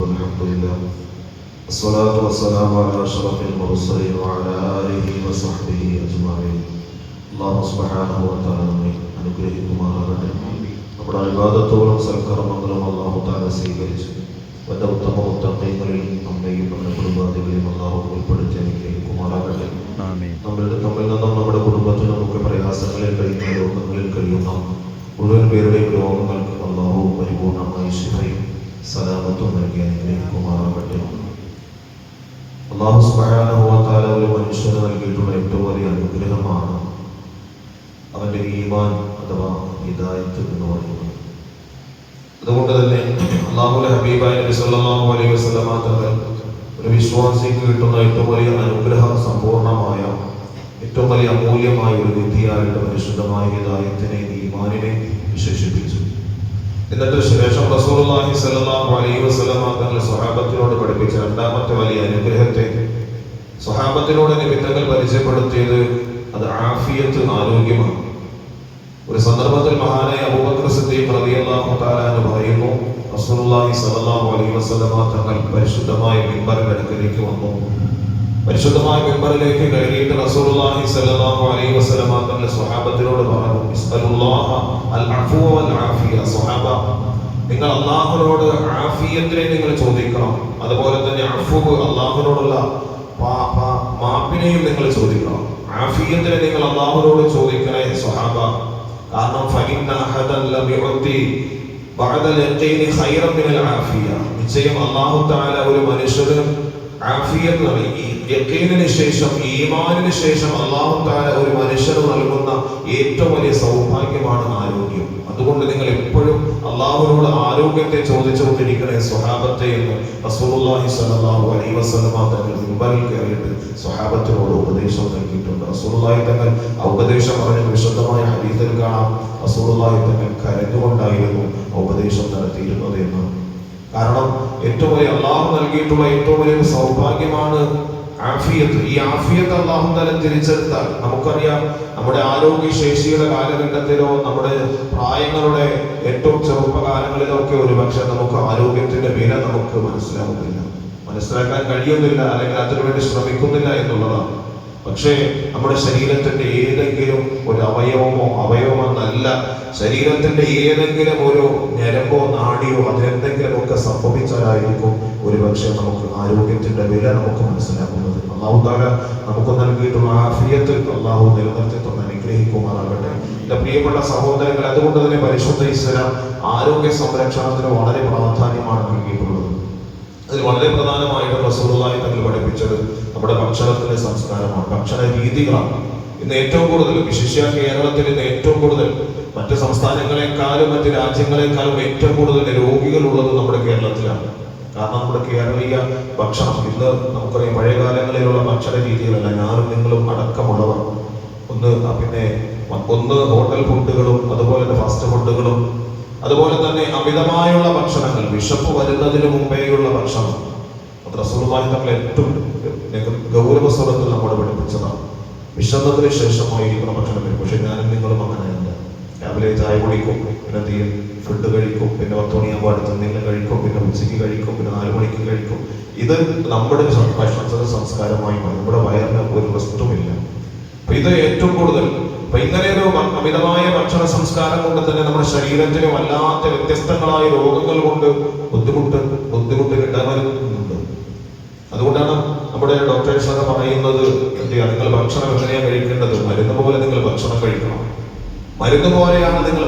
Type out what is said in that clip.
الحمد لله الصلاة والسلام على أشرف المرسلين وعلى آله وصحبه أجمعين അള്ളാഹു സുബ്ഹാനഹു വ തആല നമ്മെ അനുഗ്രഹിക്കുമാറാകട്ടെ നമ്മുടെ ഇബാദത്തുകളും സൽക്കർമ്മങ്ങളും അള്ളാഹു താല സ്വീകരിച്ച് വല്ല ഉത്തമ ഉത്തമങ്ങളിൽ നമ്മെയും നമ്മുടെ കുടുംബാദികളെയും അള്ളാഹു ഉൾപ്പെടുത്തി അനുഗ്രഹിക്കുമാറാകട്ടെ ആമീൻ നമ്മളുടെ നമ്മിൽ നിന്നും നമ്മുടെ കുടുംബത്തിനും ഒക്കെ പ്രയാസങ്ങളിൽ കഴിയുന്ന രോഗങ്ങളിൽ കഴിയുന്ന മുഴുവൻ പേരുടെയും രോഗങ്ങൾക്ക് അള്ളാഹു പരിപൂർണമായി ശിഫയും സലാമത്തും നൽകി അനുഗ്രഹിക്കുമാറാകട്ടെ അള്ളാഹു തആല ഒരു മനുഷ്യന് നൽകിയിട്ടുള്ള ഏറ്റവും വലിയ അനുഗ്രഹമാണ് അവന്റെ ഈമാൻ അഥവാ ഹിദായത്ത് എന്ന് പറയുന്നത്. അതുകൊണ്ട് തന്നെ അള്ളാഹുലെ ഹബീബായ നബി സല്ലല്ലാഹു അലൈഹി വസല്ലമ തങ്ങൾ ഒരു വിശ്വാസിക്ക് കിട്ടുന്ന ഏറ്റവും വലിയ അനുഗ്രഹം സമ്പൂർണമായ ഏറ്റവും വലിയ അമൂല്യമായ ഒരു വിധിയായിട്ട് പരിശുദ്ധമായ ഹിദായത്തിനെ ഈമാനിനെ വിശേഷിപ്പിച്ചു. എന്നിട്ട് ശേഷം റസൂലുള്ളാഹി സ്വല്ലല്ലാഹു അലൈഹി വസല്ലമ തങ്ങൾ സ്വഹാബത്തിനോട് പഠിപ്പിച്ച രണ്ടാമത്തെ വലിയ അനുഗ്രഹത്തെ സ്വഹാബത്തിനോട് നിമിത്തങ്ങൾ പരിചയപ്പെടുത്തിയത് അത് ആഫിയത്ത് ആരോഗ്യമാണ്. ഒരു സന്ദർഭത്തിൽ മഹാനായ അബൂബക്കർ സിദ്ദീഖ് റളിയല്ലാഹു തആല എന്ന് പറയുന്നു റസൂലുള്ളാഹി സ്വല്ലല്ലാഹു അലൈഹി വസല്ലമ തങ്ങൾ പരിശുദ്ധമായ മിമ്പറിന്റെ അടുക്കലേക്ക് വന്നു. പരിശുദ്ധമായ മിമ്പറിലേക്ക് കയറിയിട്ട് റസൂലുള്ളാഹി സ്വല്ലല്ലാഹു അലൈഹി വസല്ലമ തങ്ങൾ സ്വഹാബത്തിനോട് പറഞ്ഞു ഇസ്അലുല്ലാഹ അൽ അഫ്വ ആഫിയ സ്വഹാബ നിങ്ങൾ അള്ളാഹുനോട് ആഫിയത്തിനെ നിങ്ങൾ ചോദിക്കണം. അതുപോലെ തന്നെ അഫുബ് അള്ളാഹുനോടുള്ള മാപ്പിനെയും നിങ്ങൾ ചോദിക്കണം. ആഫിയത്തിനെ നിങ്ങൾ അള്ളാഹുനോട് ചോദിക്കണേ സ്വഹാബ. കാരണം ഫഇന്ന അഹദൻ ലം യുഅതി ബഅദൽ യഖീനി ഖൈറൻ മിനൽ ആഫിയ. നിശ്ചയം അല്ലാഹു തആല ഒരു മനുഷ്യന് ആഫിയത്ത് നൽകി. യഖീനിന് ശേഷം ഈമാനിന് ശേഷം അല്ലാഹു തആല ഒരു മനുഷ്യന് നൽകുന്ന ഏറ്റവും വലിയ സൗഭാഗ്യമാണ് ആരോഗ്യം. അതുകൊണ്ട് നിങ്ങൾ എപ്പോഴും അള്ളാഹുവിനോട് ആരോഗ്യത്തെ ചോദിച്ചുകൊണ്ടിരിക്കണേ സ്വഹാബത്തെ എന്ന് റസൂലുള്ളാഹി സ്വല്ലല്ലാഹു അലൈഹി വസല്ലമ തങ്ങൾ മിമ്പറിൽ കയറിയിട്ട് സ്വഹാബത്തിനോട് ഉപദേശം നൽകിയിട്ടുണ്ട്. റസൂലുള്ളാഹി തങ്ങൾ ആ ഉപദേശം പറഞ്ഞ വിശദമായ ഹദീസിൽ കാണാം. റസൂലുള്ളാഹി തങ്ങൾ കരഞ്ഞുകൊണ്ടായിരുന്നു ഉപദേശം നടത്തിയിരുന്നത് എന്ന്. കാരണം ഏറ്റവും വലിയ അള്ളാഹു നൽകിയിട്ടുള്ള ഏറ്റവും വലിയ സൗഭാഗ്യമാണ് ആഫിയത്ത്. ഈ ആഫിയത്ത് അള്ളാഹു തല തിരിച്ചെടുത്താൽ നമുക്കറിയാം നമ്മുടെ ആരോഗ്യ ശേഷിയുടെ കാലഘട്ടത്തിലോ നമ്മുടെ പ്രായങ്ങളുടെ ഏറ്റവും ചെറുപ്പകാലങ്ങളിലോ ഒക്കെ ഒരുപക്ഷെ നമുക്ക് ആരോഗ്യത്തിന്റെ വില നമുക്ക് മനസ്സിലാവുന്നില്ല. മനസ്സിലാക്കാൻ കഴിയുന്നില്ല അല്ലെങ്കിൽ അതിനുവേണ്ടി ശ്രമിക്കുന്നില്ല എന്നുള്ളതാണ്. പക്ഷേ നമ്മുടെ ശരീരത്തിന്റെ ഏതെങ്കിലും ഒരു അവയവമോ അവയവമെന്നല്ല ശരീരത്തിന്റെ ഏതെങ്കിലും ഒരു ഞരമ്പോ നാടിയോ അതിനെന്തെങ്കിലുമൊക്കെ സംഭവിച്ചാലായിരിക്കും പക്ഷേ നമുക്ക് ആരോഗ്യത്തിന്റെ വില നമുക്ക് മനസ്സിലാക്കുന്നത് അള്ളാഹു താര നമുക്ക് നൽകിയിട്ടുള്ള ആഫിയത്തിൽ അള്ളാഹു നിലനിർത്തി തന്നെ അനുഗ്രഹിക്കുമാറാകട്ടെ. എന്റെ പ്രിയപ്പെട്ട സഹോദരങ്ങൾ അതുകൊണ്ട് തന്നെ പരിശുദ്ധ ഇസ്ലാം ആരോഗ്യ സംരക്ഷണത്തിന് വളരെ പ്രാധാന്യമാണ് നൽകിയിട്ടുള്ളത്. അതിൽ വളരെ പ്രധാനമായിട്ട് റസൂലുള്ളാഹി തങ്ങൾ പഠിപ്പിച്ചത് നമ്മുടെ ഭക്ഷണത്തിന്റെ സംസ്കാരമാണ് ഭക്ഷണ രീതികളാണ്. ഇന്ന് ഏറ്റവും കൂടുതൽ വിശിഷ്യ കേരളത്തിൽ ഇന്ന് ഏറ്റവും കൂടുതൽ മറ്റ് സംസ്ഥാനങ്ങളെക്കാളും മറ്റ് രാജ്യങ്ങളെക്കാളും ഏറ്റവും കൂടുതൽ രോഗികളുള്ളത് നമ്മുടെ കേരളത്തിലാണ്. കാരണം നമ്മുടെ കേരളീയ ഭക്ഷണം ഇന്ന് നമുക്കറിയാം പഴയ കാലങ്ങളിലുള്ള ഭക്ഷണ രീതികളല്ല. ഞാനും നിങ്ങളും അടക്കമുള്ളവർ. ഒന്ന് പിന്നെ ഒന്ന് ഹോട്ടൽ ഫുഡുകളും അതുപോലെ തന്നെ ഫാസ്റ്റ് ഫുഡുകളും അതുപോലെ തന്നെ അമിതമായുള്ള ഭക്ഷണങ്ങൾ വിശപ്പ് വരുന്നതിന് മുമ്പേയുള്ള ഭക്ഷണം. റസൂലുള്ളാഹി തങ്ങൾ ഏറ്റവും ഗൗരവ സ്വരത്തിൽ നമ്മോട് പഠിപ്പിച്ചതാണ്. വിശന്നതിന് ശേഷമായിരിക്കണം ഭക്ഷണം വരും. പക്ഷെ ഞാനും നിങ്ങളും അങ്ങനെയല്ല. രാവിലെ ചായ കുടിക്കും പിന്നെ ചെയ്യും? ഫുഡ് കഴിക്കും പിന്നെ പത്ത് മണിയാകുമ്പോൾ അടുത്ത് എന്തെങ്കിലും കഴിക്കും പിന്നെ ഉച്ചയ്ക്ക് കഴിക്കും പിന്നെ നാല് മണിക്ക് കഴിക്കും. ഇത് നമ്മുടെ ഭക്ഷണ സംസ്കാരമായി മാറി. നമ്മുടെ വയറിന് ഒരു റെസ്റ്റുമില്ല അപ്പൊ ഇത് ഏറ്റവും കൂടുതൽ. അപ്പൊ ഇങ്ങനെ ഒരു അമിതമായ ഭക്ഷണ സംസ്കാരം കൊണ്ട് തന്നെ നമ്മുടെ ശരീരത്തിന് വല്ലാത്ത വ്യത്യസ്തങ്ങളായ രോഗങ്ങൾ കൊണ്ട് ബുദ്ധിമുട്ട് ബുദ്ധിമുട്ട് ഇടവരുന്നുണ്ട്. അതുകൊണ്ടാണ് നമ്മുടെ ഡോക്ടേഴ്സ് ഒക്കെ പറയുന്നത് എന്ത് ചെയ്യാ നിങ്ങൾ ഭക്ഷണം എങ്ങനെയാണ് കഴിക്കേണ്ടത്? മരുന്ന് പോലെ നിങ്ങൾ ഭക്ഷണം കഴിക്കണം. മരുന്ന് പോലെയാണ് നിങ്ങൾ